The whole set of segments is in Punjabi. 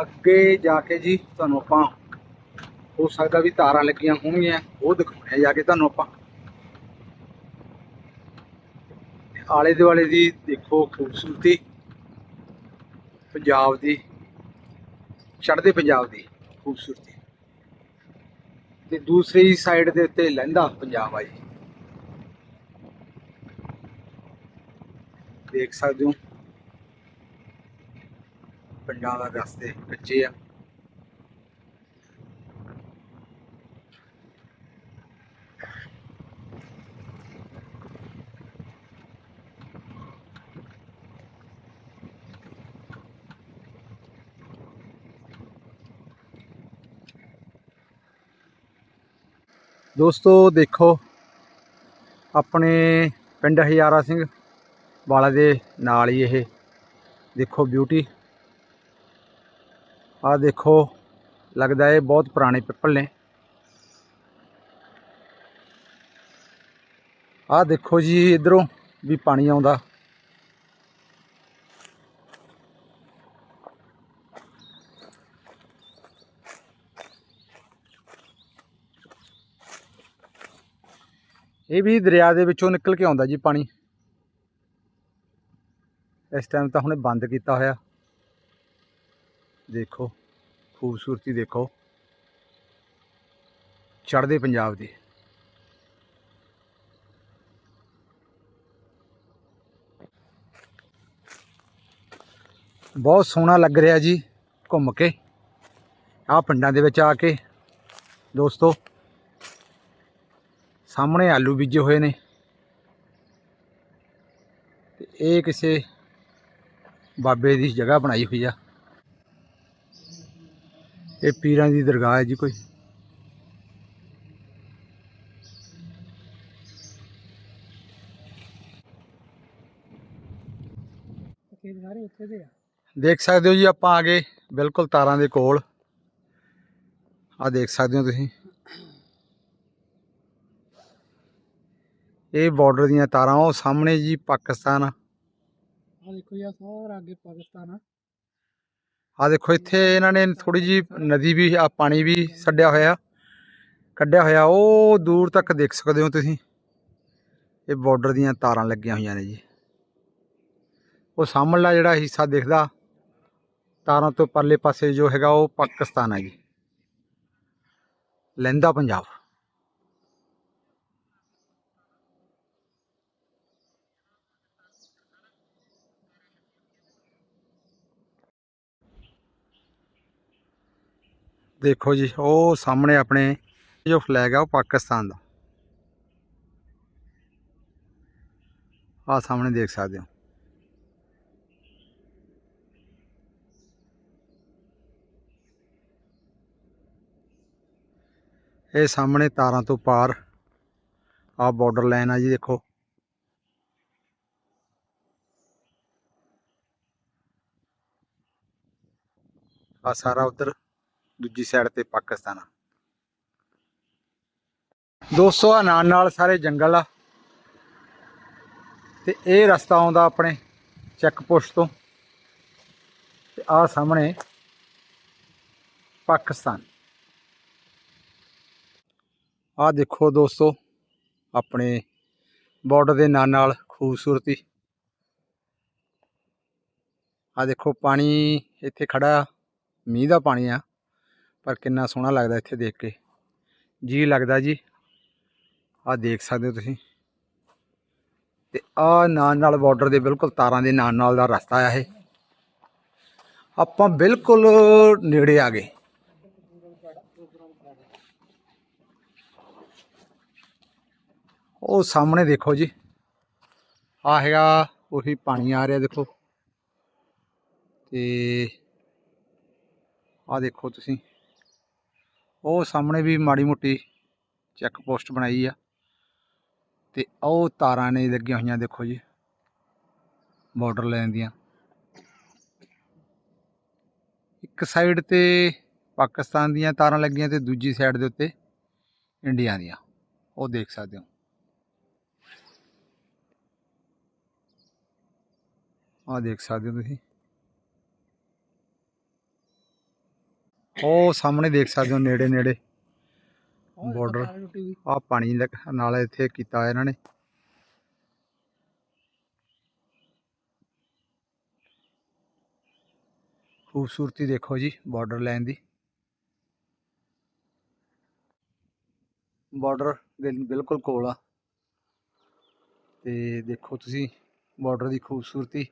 ਅੱਗੇ ਜਾ ਕੇ ਜੀ ਤੁਹਾਨੂੰ ਆਪਾਂ ਹੋ ਸਕਦਾ ਵੀ ਤਾਰਾਂ ਲੱਗੀਆਂ ਹੋਣਗੀਆਂ, ਉਹ ਦਿਖਾਉਣੇ ਜਾ ਕੇ ਤੁਹਾਨੂੰ ਆਪਾਂ। ਆਲੇ ਦੁਆਲੇ ਦੀ ਦੇਖੋ ਖੂਬਸੂਰਤੀ, ਪੰਜਾਬ ਦੀ, ਚੜ੍ਹਦੇ ਪੰਜਾਬ ਦੀ ਖੂਬਸੂਰਤੀ। ਤੇ ਦੂਸਰੀ ਸਾਈਡ ਦੇ ਉੱਤੇ ਲਹਿੰਦਾ ਪੰਜਾਬ ਆ ਜੀ। ਦੇਖ ਸਕਦੇ ਹੋ। ਪੰਜਾਬ ਦਾ ਰਸਤੇ ਕੱਚੇ ਆ। ਦੋਸਤੋ, ਦੇਖੋ, ਆਪਣੇ ਪਿੰਡ ਹਜ਼ਾਰਾ ਸਿੰਘ ਵਾਲਾ ਦੇ ਨਾਲ ਹੀ ਇਹ ਦੇਖੋ ਬਿਊਟੀ ਆਹ ਦੇਖੋ, ਲੱਗਦਾ ਇਹ ਬਹੁਤ ਪੁਰਾਣੇ ਪਿੱਪਲ ਨੇ। ਆਹ ਦੇਖੋ ਜੀ, ਇਧਰੋਂ ਵੀ ਪਾਣੀ ਆਉਂਦਾ। ਇਹ ਵੀ ਦਰਿਆ ਦੇ ਵਿੱਚੋਂ ਨਿਕਲ ਕੇ ਆਉਂਦਾ ਜੀ ਪਾਣੀ। ਇਸ ਟਾਈਮ ਤਾਂ ਹੁਣੇ ਬੰਦ ਕੀਤਾ ਹੋਇਆ। ਦੇਖੋ, ਖੂਬਸੂਰਤੀ ਦੇਖੋ। ਚੜ੍ਹਦੇ ਪੰਜਾਬ ਦੀ। ਬਹੁਤ ਸੋਹਣਾ ਲੱਗ ਰਿਹਾ ਜੀ ਘੁੰਮ ਕੇ। ਆਹ ਪਿੰਡਾਂ ਦੇ ਵਿੱਚ ਆ ਕੇ, ਦੋਸਤੋ। ਸਾਹਮਣੇ ਆਲੂ ਬੀਜੇ ਹੋਏ ਨੇ। ਤੇ ਇਹ ਕਿਸੇ ਬਾਬੇ ਦੀ ਜਗ੍ਹਾ ਬਣਾਈ ਹੋਈ ਆ। ਇਹ ਪੀਰਾਂ ਦੀ ਦਰਗਾਹ ਹੈ ਜੀ ਕੋਈ। ਦੇਖ ਸਕਦੇ ਹੋ ਜੀ ਆਪਾਂ ਆ ਗਏ ਬਿਲਕੁਲ ਤਾਰਾਂ ਦੇ ਕੋਲ। ਆ ਦੇਖ ਸਕਦੇ ਹੋ ਤੁਸੀਂ। ਇਹ ਬਾਰਡਰ ਦੀਆਂ ਤਾਰਾਂ, ਉਹ ਸਾਹਮਣੇ ਜੀ ਪਾਕਿਸਤਾਨ। ਆ ਦੇਖੋ ਯਾ ਸਾਰਾ ਅੱਗੇ ਪਾਕਿਸਤਾਨ ਆ। ਆ ਦੇਖੋ, ਇੱਥੇ ਇਹਨਾਂ ਨੇ ਥੋੜੀ ਜੀ ਨਦੀ ਵੀ ਆ ਪਾਣੀ ਵੀ ਛੱਡਿਆ ਹੋਇਆ। ਕੱਢਿਆ ਹੋਇਆ, ਉਹ ਦੂਰ ਤੱਕ ਦੇਖ ਸਕਦੇ ਹੋ ਤੁਸੀਂ। ਇਹ ਬਾਰਡਰ ਦੀਆਂ ਤਾਰਾਂ ਲੱਗੀਆਂ ਹੋਈਆਂ ਨੇ ਜੀ। ਉਹ ਸਾਹਮਣਲਾ ਜਿਹੜਾ ਹਿੱਸਾ ਦਿਖਦਾ, ਤਾਰਾਂ ਤੋਂ ਪਰਲੇ ਪਾਸੇ ਜੋ ਹੈਗਾ, ਉਹ ਪਾਕਿਸਤਾਨ ਹੈ ਜੀ। ਲਹਿੰਦਾ ਪੰਜਾਬ। ਦੇਖੋ ਜੀ, ਉਹ ਸਾਹਮਣੇ ਆਪਣੇ ਜੋ ਫਲੈਗ ਹੈ ਉਹ ਪਾਕਿਸਤਾਨ ਦਾ। ਆ ਸਾਹਮਣੇ ਦੇਖ ਸਕਦੇ ਹੋ। ਇਹ ਸਾਹਮਣੇ ਤਾਰਾਂ ਤੋਂ ਪਾਰ ਆ ਬਾਰਡਰ ਲਾਈਨ ਆ ਜੀ, ਦੇਖੋ। ਆ ਸਾਰਾ ਉਧਰ ਦੂਜੀ ਸਾਈਡ ਤੇ ਪਾਕਿਸਤਾਨ ਆ। ਦੋਸਤੋ ਆ ਨਾਲ ਨਾਲ ਸਾਰੇ ਜੰਗਲ ਆ। ਤੇ ਇਹ ਰਸਤਾ ਆਉਂਦਾ ਆਪਣੇ ਚੈੱਕ ਪੋਸਟ ਤੋਂ। ਤੇ ਆ ਸਾਹਮਣੇ ਪਾਕਿਸਤਾਨ। ਆ ਦੇਖੋ ਦੋਸਤੋ, ਆਪਣੇ ਬਾਰਡਰ ਦੇ ਨਾਲ ਨਾਲ ਖੂਬਸੂਰਤੀ। ਆ ਦੇਖੋ, ਪਾਣੀ ਇੱਥੇ ਖੜਾ ਆ। ਮੀਂਹ ਦਾ ਪਾਣੀ ਆ। ਪਰ ਕਿੰਨਾ ਸੋਹਣਾ ਲੱਗਦਾ ਇੱਥੇ ਦੇਖ ਕੇ। ਜੀ ਲੱਗਦਾ ਜੀ। ਆਹ ਦੇਖ ਸਕਦੇ ਹੋ ਤੁਸੀਂ। ਤੇ ਆ ਨਾਲ ਨਾਲ ਬਾਰਡਰ ਦੇ ਬਿਲਕੁਲ ਤਾਰਾਂ ਦੇ ਨਾਲ ਨਾਲ ਦਾ ਰਸਤਾ ਆ ਇਹ। ਆਪਾਂ ਬਿਲਕੁਲ ਨੇੜੇ ਆ ਗਏ। ਉਹ ਸਾਹਮਣੇ ਦੇਖੋ ਜੀ। ਆ ਹੈਗਾ, ਉਹੀ ਪਾਣੀ ਆ ਰਿਹਾ ਦੇਖੋ। ਤੇ ਆ ਦੇਖੋ ਤੁਸੀਂ। ਉਹ ਸਾਹਮਣੇ ਵੀ ਮਾੜੀ ਮੋਟੀ ਚੈੱਕ ਪੋਸਟ ਬਣਾਈ ਆ। ਤੇ ਉਹ ਤਾਰਾਂ ਨੇ ਲੱਗੀਆਂ ਹੋਈਆਂ ਦੇਖੋ ਜੀ, ਬਾਰਡਰ ਲਾਈਨ ਦੀਆਂ। ਇੱਕ ਸਾਈਡ ਤੇ ਪਾਕਿਸਤਾਨ ਦੀਆਂ ਤਾਰਾਂ ਲੱਗੀਆਂ ਤੇ ਦੂਜੀ ਸਾਈਡ ਦੇ ਉੱਤੇ ਇੰਡੀਆ ਦੀਆਂ। ਉਹ ਦੇਖ ਸਕਦੇ ਹੋ। ਆਹ ਦੇਖ ਸਕਦੇ ਹੋ ਤੁਸੀਂ। ਉਹ ਸਾਹਮਣੇ ਦੇਖ ਸਕਦੇ ਹੋ ਨੇੜੇ ਨੇੜੇ ਹੋਈ ਆ ਪਾਣੀ ਨਾਲ ਇੱਥੇ ਕੀਤਾ ਇਹਨਾਂ ਨੇ। ਖੂਬਸੂਰਤੀ ਦੇਖੋ ਜੀ ਬਾਰਡਰ ਲਾਈਨ ਦੀ। ਬਾਰਡਰ ਦੇ ਬਿਲਕੁਲ ਕੋਲ ਆ। ਤੇ ਦੇਖੋ ਤੁਸੀਂ ਬਾਰਡਰ ਦੀ ਖੂਬਸੂਰਤੀ।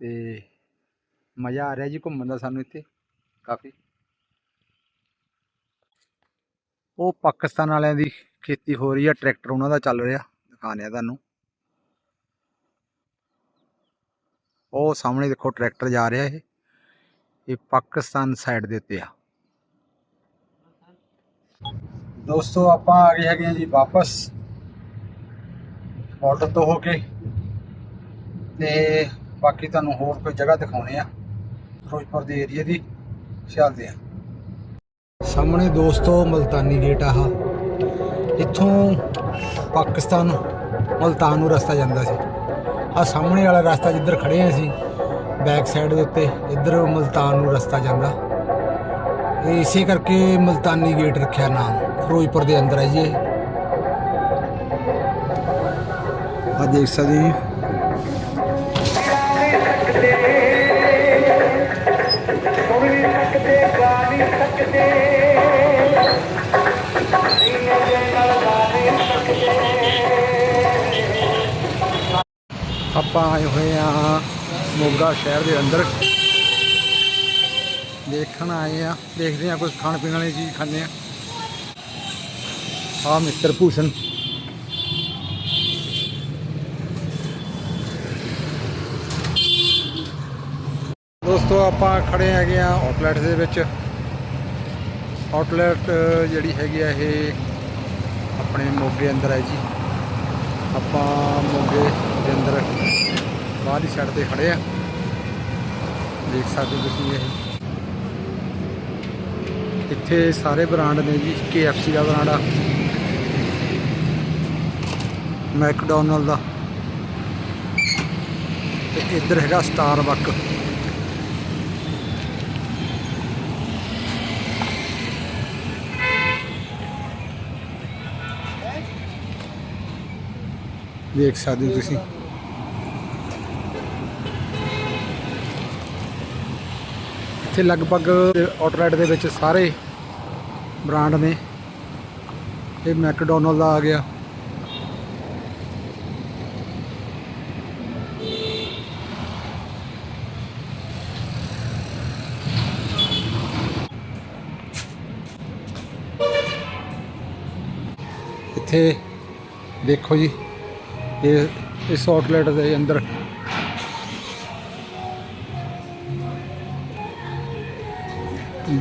ਤੇ ਮਜ਼ਾ ਆ ਰਿਹਾ ਜੀ ਘੁੰਮਣ ਦਾ ਸਾਨੂੰ ਇੱਥੇ। ਕਾਫੀ। ਉਹ ਪਾਕਿਸਤਾਨ ਵਾਲਿਆਂ ਦੀ ਖੇਤੀ ਹੋ ਰਹੀ ਆ, ਟਰੈਕਟਰ ਉਹਨਾਂ ਦਾ ਚੱਲ ਰਿਹਾ ਦਿਖਾਣਿਆ ਤੁਹਾਨੂੰ। ਉਹ ਸਾਹਮਣੇ ਦੇਖੋ ਟਰੈਕਟਰ ਜਾ ਰਿਹਾ ਇਹ। ਇਹ ਪਾਕਿਸਤਾਨ ਸਾਈਡ ਦੇ ਉੱਤੇ ਆ। ਦੋਸਤੋ, ਆਪਾਂ ਆ ਗਏ ਹੈਗੇ ਆ ਜੀ ਵਾਪਸ। ਬਾਰਡਰ ਤੋਂ ਹੋ ਕੇ। ਤੇ ਬਾਕੀ ਤੁਹਾਨੂੰ ਹੋਰ ਕੋਈ ਜਗ੍ਹਾ ਦਿਖਾਉਣੇ ਆ। ਫਿਰੋਜ਼ਪੁਰ ਦੇ ਏਰੀਆ ਦੀ। ਚੱਲਦੇ ਆ। ਸਾਹਮਣੇ ਦੋਸਤੋ, ਮਲਤਾਨੀ ਗੇਟ ਆਹ। ਇੱਥੋਂ ਪਾਕਿਸਤਾਨ ਮਲਤਾਨ ਨੂੰ ਰਸਤਾ ਜਾਂਦਾ ਸੀ। ਆ ਸਾਹਮਣੇ ਵਾਲਾ ਰਸਤਾ ਜਿੱਧਰ ਖੜੇ ਆ ਅਸੀਂ ਬੈਕ ਸਾਈਡ ਦੇ ਉੱਤੇ, ਇੱਧਰ ਮਲਤਾਨ ਨੂੰ ਰਸਤਾ ਜਾਂਦਾ। ਇਹ ਇਸੇ ਕਰਕੇ ਮਲਤਾਨੀ ਗੇਟ ਰੱਖਿਆ ਨਾਮ, ਫਿਰੋਜ਼ਪੁਰ ਦੇ ਅੰਦਰ ਹੈ ਜੀ ਇਹ ਆ ਦੇਖ ਸਕਦੇ ਹੋ ਜੀ ਆਪਾਂ ਆਏ ਹੋਏ ਆ ਮੋਗਾ ਸ਼ਹਿਰ ਦੇ ਅੰਦਰ। ਦੇਖਣ ਆਏ ਆ ਦੇਖਦੇ ਆ ਕੁਝ ਖਾਣ ਪੀਣ ਵਾਲੀ ਚੀਜ਼ ਖਾਂਦੇ ਆ ਆ ਮਿਸਟਰ ਭੂਸ਼ਣ। ਦੋਸਤੋ ਆਪਾਂ ਖੜੇ ਹੈਗੇ ਆ ਆਊਟਲੈਟ ਦੇ ਵਿੱਚ। ਆਊਟਲੈਟ ਜਿਹੜੀ ਹੈਗੀ ਆ ਇਹ ਆਪਣੇ ਮੋਗੇ ਅੰਦਰ ਹੈ ਜੀ। ਆਪਾਂ ਮੋਗੇ ਦੇ ਅੰਦਰ ਬਾਹਰਲੀ ਸਾਈਡ ਤੇ ਖੜੇ ਆ। ਦੇਖ ਸਕਦੇ ਹੋ ਤੁਸੀਂ ਇਹ। ਇੱਥੇ ਸਾਰੇ ਬ੍ਰਾਂਡ ਨੇ ਜੀ, KFC ਦਾ ਬ੍ਰਾਂਡ ਆ। ਮੈਕਡੋਨਲਡ ਦਾ। ਤੇ ਇੱਧਰ ਹੈਗਾ ਸਟਾਰਬਕ। ਦੇਖ ਸਕਦੇ ਹੋ ਤੁਸੀਂ। ਇੱਥੇ ਲਗਭਗ ਆਊਟਲੈਟ ਦੇ ਵਿੱਚ ਸਾਰੇ ਬ੍ਰਾਂਡ ਨੇ। ਇਹ ਮੈਕਡੋਨਲਡ ਦਾ ਆ ਗਿਆ। ਇੱਥੇ ਦੇਖੋ ਜੀ। ਇਹ ਇਸ ਆਊਟਲੈਟ ਦੇ ਅੰਦਰ।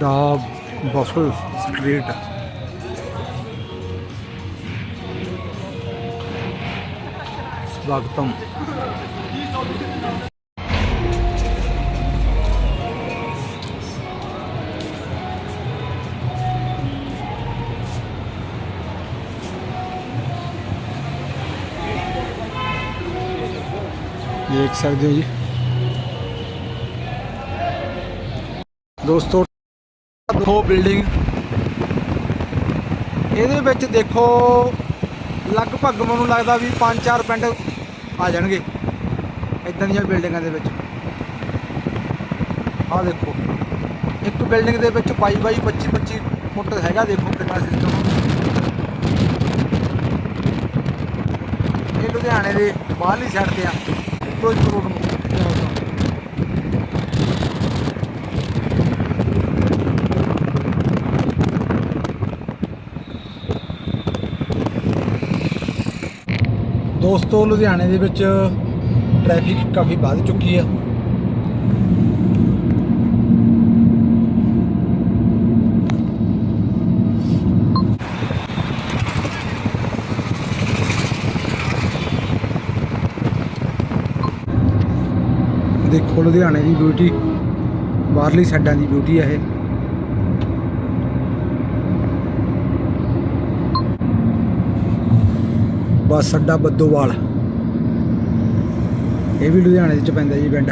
ਦਾ ਬਫਲ ਸਟਰੀਟ। ਸਵਾਗਤਮ। ਦੇਖ ਸਕਦੇ ਹੋ ਜੀ। ਦੋਸਤੋ ਦੋ ਬਿਲਡਿੰਗ ਇਹਦੇ ਵਿੱਚ ਦੇਖੋ, ਲਗਭਗ ਮੈਨੂੰ ਲੱਗਦਾ ਵੀ 5-4 ਪਿੰਡ ਆ ਜਾਣਗੇ। ਇਦਾਂ ਦੀਆਂ ਬਿਲਡਿੰਗਾਂ ਦੇ ਵਿੱਚ। ਆਹ ਦੇਖੋ, ਇੱਕ ਬਿਲਡਿੰਗ ਦੇ ਵਿੱਚ 22 ਬਾਈ 25 25 ਫੁੱਟ ਹੈਗਾ ਦੇਖੋ ਕਿੰਨਾ ਸਿਸਟਮ ਇਹ ਲੁਧਿਆਣੇ ਦੇ ਬਾਹਰਲੀ ਸਾਈਡ ਤੇ ਆ। ਫਿਰੋਜ਼ਪੁਰ ਰੋਡ ਨੂੰ। ਦੋਸਤੋ ਲੁਧਿਆਣੇ ਦੇ ਵਿੱਚ ਟ੍ਰੈਫਿਕ ਕਾਫੀ ਵੱਧ ਚੁੱਕੀ ਆ। ਦੇਖੋ ਲੁਧਿਆਣੇ ਦੀ ਬਿਊਟੀ ਬਾਹਰਲੀ ਸਾਈਡਾਂ ਦੀ ਬਿਊਟੀ ਆ ਇਹ। ਬੱਸ ਅੱਡਾ ਬੱਦੋਵਾਲ। ਇਹ ਵੀ ਲੁਧਿਆਣੇ ਵਿੱਚ ਪੈਂਦਾ ਜੀ ਪਿੰਡ।